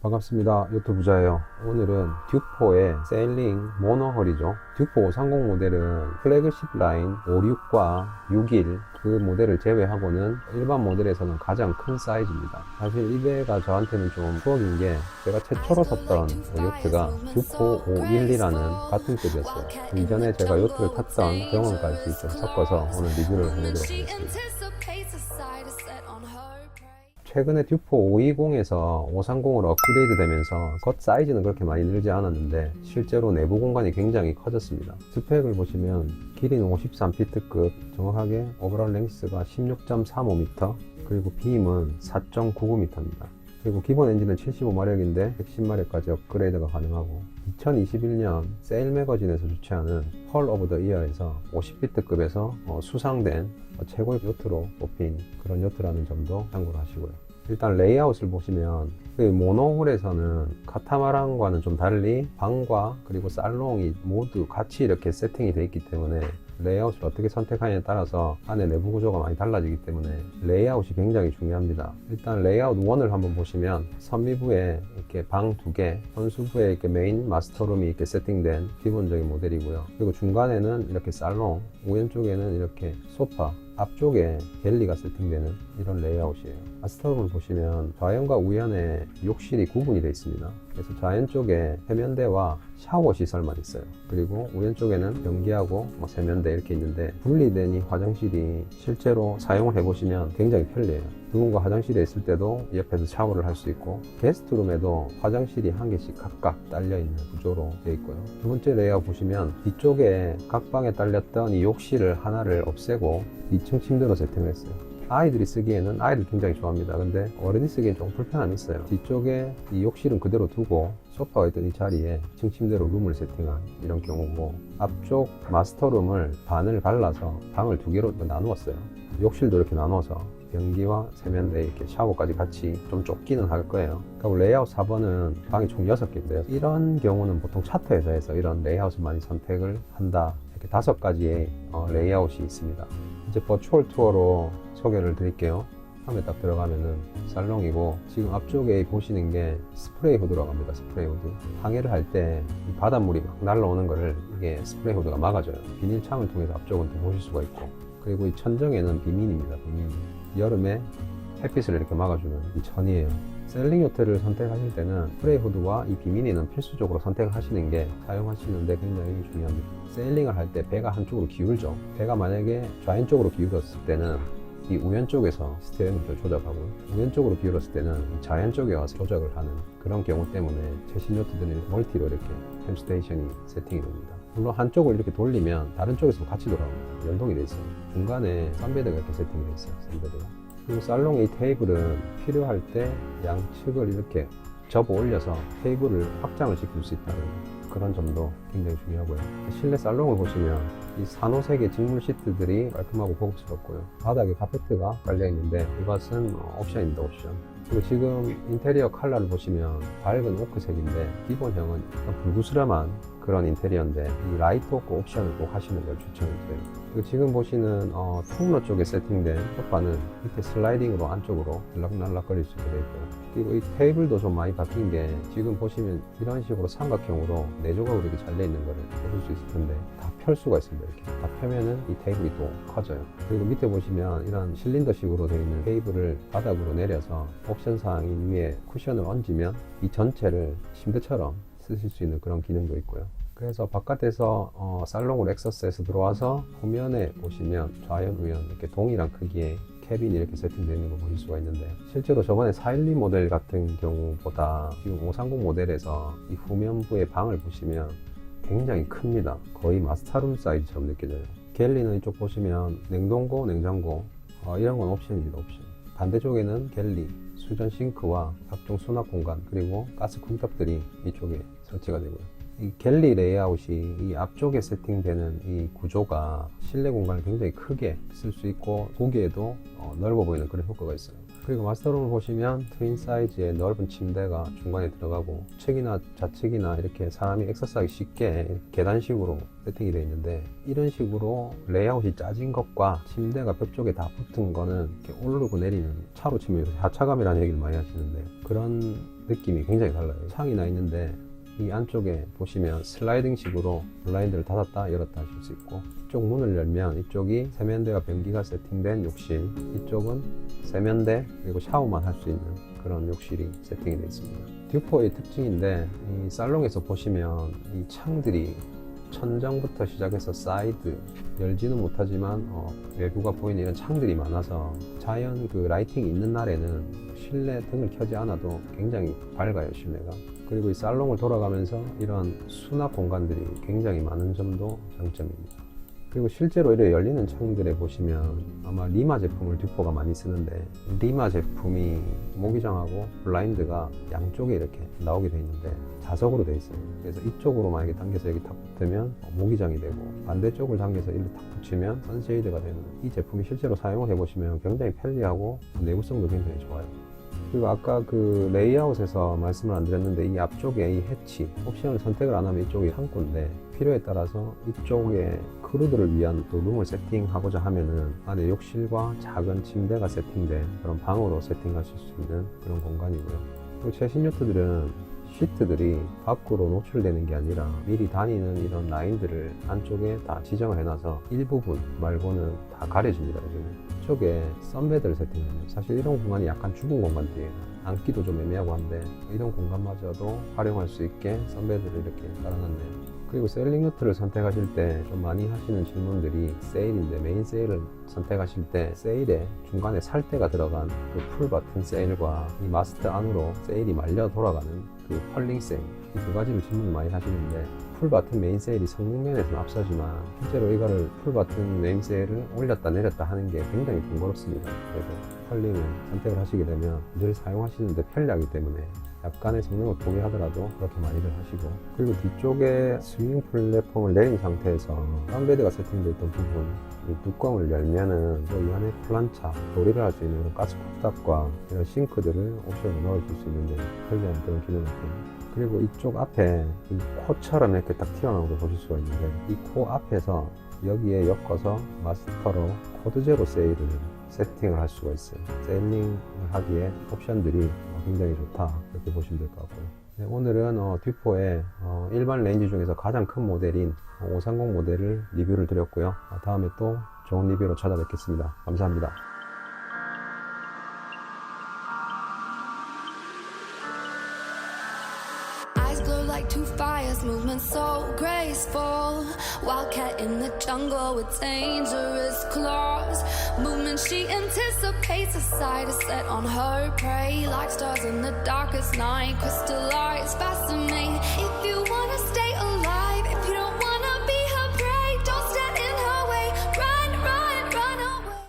반갑습니다. 유튜브 부자예요. 오늘은 듀포의 세일링 모노홀이죠. 듀포 530 모델은 플래그십 라인 56과 61 그 모델을 제외하고는 일반 모델에서는 가장 큰 사이즈입니다. 사실 이 배가 저한테는 좀 추억인 게 제가 최초로 샀던 요트가 듀포 512라는 같은 급이었어요. 그 이전에 제가 요트를 탔던 경험까지 좀 섞어서 오늘 리뷰를 해보도록 하겠습니다. 최근에 듀포 520에서 530으로 업그레이드 되면서 겉 사이즈는 그렇게 많이 늘지 않았는데 실제로 내부 공간이 굉장히 커졌습니다. 스펙을 보시면 길이는 53피트급, 정확하게 오버all 랭스가 16.35m, 그리고 빔은 4.99m입니다. 그리고 기본 엔진은 75마력인데 110마력까지 업그레이드가 가능하고 2021년 세일 매거진에서 주최하는 펄 오브 더 이어에서 50피트급에서 어, 수상된 어, 최고의 요트로 뽑힌 그런 요트라는 점도 참고로 하시고요. 일단 레이아웃을 보시면 그 모노홀에서는 카타마란과는 좀 달리 방과 그리고 살롱이 모두 같이 이렇게 세팅이 되어 있기 때문에 레이아웃을 어떻게 선택하느냐에 따라서 안에 내부 구조가 많이 달라지기 때문에 레이아웃이 굉장히 중요합니다. 일단 레이아웃 1을 한번 보시면 선미부에 이렇게 방 두 개, 선수부에 이렇게 메인 마스터룸이 이렇게 세팅된 기본적인 모델이고요. 그리고 중간에는 이렇게 살롱, 우연 쪽에는 이렇게 소파, 앞쪽에 갤리가 세팅되는 이런 레이아웃이에요. 마스터룸을 보시면 좌연과 우연에 욕실이 구분이 되어 있습니다. 그래서 좌연 쪽에 세면대와 샤워 시설만 있어요. 그리고 우연 쪽에는 변기하고 뭐 세면대 이렇게 있는데 분리된 이 화장실이 실제로 사용을 해보시면 굉장히 편리해요. 누군가 화장실에 있을 때도 옆에서 샤워를 할 수 있고 게스트룸에도 화장실이 한 개씩 각각 딸려 있는 구조로 되어 있고요. 두 번째 레이아웃 보시면 뒤쪽에 각 방에 딸렸던 이 욕실을 하나를 없애고 2층 침대로 세팅을 했어요. 아이들이 쓰기에는 아이들 굉장히 좋아합니다. 근데 어른이 쓰기엔 좀 불편함이 있어요. 뒤쪽에 이 욕실은 그대로 두고 소파가 있던 이 자리에 2층 침대로 룸을 세팅한 이런 경우고 앞쪽 마스터룸을 반을 갈라서 방을 두 개로 나누었어요. 욕실도 이렇게 나눠서 변기와 세면대 이렇게 샤워까지 같이 좀 좁기는 할 거예요. 그리고 레이아웃 4번은 방이 총 6개인데요. 이런 경우는 보통 차트에서 해서 이런 레이아웃을 많이 선택을 한다. 이렇게 다섯 가지의 어, 레이아웃이 있습니다. 이제 버추얼 투어로 소개를 드릴게요. 처음에 딱 들어가면은 살롱이고 지금 앞쪽에 보시는 게 스프레이 후드라고 합니다. 스프레이 후드. 항해를 할 때 바닷물이 막 날라오는 거를 이게 스프레이 후드가 막아줘요. 비닐 창을 통해서 앞쪽은 또 보실 수가 있고 그리고 이 천정에는 비민입니다. 비민. 여름에 햇빛을 이렇게 막아주는 이 천이에요. 셀링 요트를 선택하실 때는 스프레이 후드와 이 비미니는 필수적으로 선택을 하시는 게 사용하시는데 굉장히 중요합니다. 세일링을 할 때 배가 한쪽으로 기울죠. 배가 만약에 좌연 쪽으로 기울었을 때는 이 우연 쪽에서 스티어링을 조작하고 우연 쪽으로 기울었을 때는 이 좌연 쪽에 와서 조작을 하는 그런 경우 때문에 최신 요트들은 멀티로 이렇게 햄스테이션이 세팅이 됩니다. 물론 한쪽을 이렇게 돌리면 다른 쪽에서 같이 돌아옵니다. 연동이 돼 있어요. 중간에 썬베드가 이렇게 세팅이 돼 있어요. 썬베드가. 그리고 살롱의 이 테이블은 필요할 때 양측을 이렇게 접어 올려서 테이블을 확장을 시킬 수 있다는 그런 점도 굉장히 중요하고요. 실내 살롱을 보시면 이 산호색의 직물 시트들이 깔끔하고 고급스럽고요. 바닥에 카페트가 깔려 있는데 이것은 어, 옵션입니다, 옵션. 그리고 지금 인테리어 컬러를 보시면 밝은 오크색인데 기본형은 불구스름한 그런 인테리어인데 이 라이트 오크 옵션을 꼭 하시는 걸 추천을 드려요. 그리고 지금 보시는 어, 통로 쪽에 세팅된 소파는 이렇게 슬라이딩으로 안쪽으로 들락날락 거릴 수 있게 되어 있고요. 그리고 이 테이블도 좀 많이 바뀐 게 지금 보시면 이런 식으로 삼각형으로 네 조각으로 이렇게 잘려 있는 거를 보실 수 있을 텐데 다 펼 수가 있습니다. 이렇게 다 펴면은 이 테이블이 또 커져요. 그리고 밑에 보시면 이런 실린더식으로 되어 있는 테이블을 바닥으로 내려서 옵션 사항인 위에 쿠션을 얹으면 이 전체를 침대처럼 쓰실 수 있는 그런 기능도 있고요. 그래서 바깥에서 어, 살롱으로 엑서스에서 들어와서 후면에 보시면 좌연 우연 이렇게 동일한 크기의 캐빈이 이렇게 세팅되어 있는 걸 보실 수가 있는데 실제로 저번에 412 모델 같은 경우보다 지금 530 모델에서 이 후면부의 방을 보시면 굉장히 큽니다. 거의 마스터룸 사이즈처럼 느껴져요. 갤리는 이쪽 보시면 냉동고, 냉장고 어, 이런 건 옵션입니다. 옵션. 반대쪽에는 갤리, 수전 싱크와 각종 수납 공간 그리고 가스 쿵탑들이 이쪽에 설치가 되고요. 이 갤리 레이아웃이 이 앞쪽에 세팅되는 이 구조가 실내 공간을 굉장히 크게 쓸 수 있고 보기에도 어, 넓어 보이는 그런 효과가 있어요. 그리고 마스터룸을 보시면 트윈 사이즈의 넓은 침대가 중간에 들어가고 측이나 좌측이나 이렇게 사람이 액세스하기 쉽게 계단식으로 세팅이 되어 있는데 이런 식으로 레이아웃이 짜진 것과 침대가 벽 쪽에 다 붙은 거는 이렇게 오르고 내리는 차로 치면 하차감이라는 얘기를 많이 하시는데 그런 느낌이 굉장히 달라요. 창이 나 있는데 이 안쪽에 보시면 슬라이딩 식으로 블라인드를 닫았다 열었다 하실 수 있고 이쪽 문을 열면 이쪽이 세면대와 변기가 세팅된 욕실 이쪽은 세면대 그리고 샤워만 할 수 있는 그런 욕실이 세팅이 되어 있습니다. 듀포의 특징인데 이 살롱에서 보시면 이 창들이 천장부터 시작해서 사이드 열지는 못하지만 어, 외부가 보이는 이런 창들이 많아서 자연 그 라이팅이 있는 날에는 실내 등을 켜지 않아도 굉장히 밝아요 실내가. 그리고 이 살롱을 돌아가면서 이런 수납 공간들이 굉장히 많은 점도 장점입니다 그리고 실제로 이렇게 열리는 창들에 보시면 아마 리마 제품을 듀포가 많이 쓰는데 리마 제품이 모기장하고 블라인드가 양쪽에 이렇게 나오게 돼 있는데 자석으로 돼 있어요. 그래서 이쪽으로 만약에 당겨서 여기 탁 붙으면 모기장이 되고 반대쪽을 당겨서 이렇게 탁 붙이면 선쉐이드가 되는 이 제품이 실제로 사용을 해보시면 굉장히 편리하고 내구성도 굉장히 좋아요. 그리고 아까 그 레이아웃에서 말씀을 안 드렸는데 이 앞쪽에 이 해치 옵션을 선택을 안 하면 이쪽이 창고인데 필요에 따라서 이쪽에 크루들을 위한 또 룸을 세팅하고자 하면은 안에 욕실과 작은 침대가 세팅된 그런 방으로 세팅하실 수 있는 그런 공간이고요. 그리고 최신 요트들은 시트들이 밖으로 노출되는 게 아니라 미리 다니는 이런 라인들을 안쪽에 다 지정을 해놔서 일부분 말고는 다 가려집니다. 이쪽에 썬베드를 세팅하면 사실 이런 공간이 약간 죽은 공간들이에요. 앉기도 좀 애매하고 한데 이런 공간마저도 활용할 수 있게 썬베드를 이렇게 깔아놨네요. 그리고 셀링 요트를 선택하실 때 좀 많이 하시는 질문들이 세일인데 메인 세일을 선택하실 때 세일에 중간에 살대가 들어간 그 풀 버튼 세일과 이 마스트 안으로 세일이 말려 돌아가는 그 펄링 세일 이 두 가지를 질문 많이 하시는데 풀 버튼 메인 세일이 성능 면에서는 앞서지만 실제로 이거를 풀 버튼 메인 세일을 올렸다 내렸다 하는 게 굉장히 번거롭습니다. 그래서 펄링을 선택을 하시게 되면 늘 사용하시는데 편리하기 때문에 약간의 성능을 포기하더라도 그렇게 많이들 하시고 그리고 뒤쪽에 스윙 플랫폼을 내린 상태에서 썬베드가 세팅되어 있던 부분 이 뚜껑을 열면은 또이 안에 플란차 조리를 할 수 있는 그런 가스 쿡탑과 이런 싱크들을 옵션으로 넣어줄 수 있는데 편리한 그런 기능을 줍니다. 그리고 이쪽 앞에 이 코처럼 이렇게 딱 튀어나온 걸 보실 수가 있는데 이 코 앞에서 여기에 엮어서 마스터로 코드 제로 세일을 세팅을 할 수가 있어요. 세일링을 하기에 옵션들이 굉장히 좋다 이렇게 보시면 될 것 같고요. 네, 오늘은 어, 듀포의 어, 일반 레인지 중에서 가장 큰 모델인 530 모델을 리뷰를 드렸고요. 어, 다음에 또 좋은 리뷰로 찾아뵙겠습니다. 감사합니다. movement so graceful. Wildcat in the jungle with dangerous claws. Movement she anticipates, a sight is set on her prey. Like stars in the darkest night, crystallized, fascinate. If you wanna stay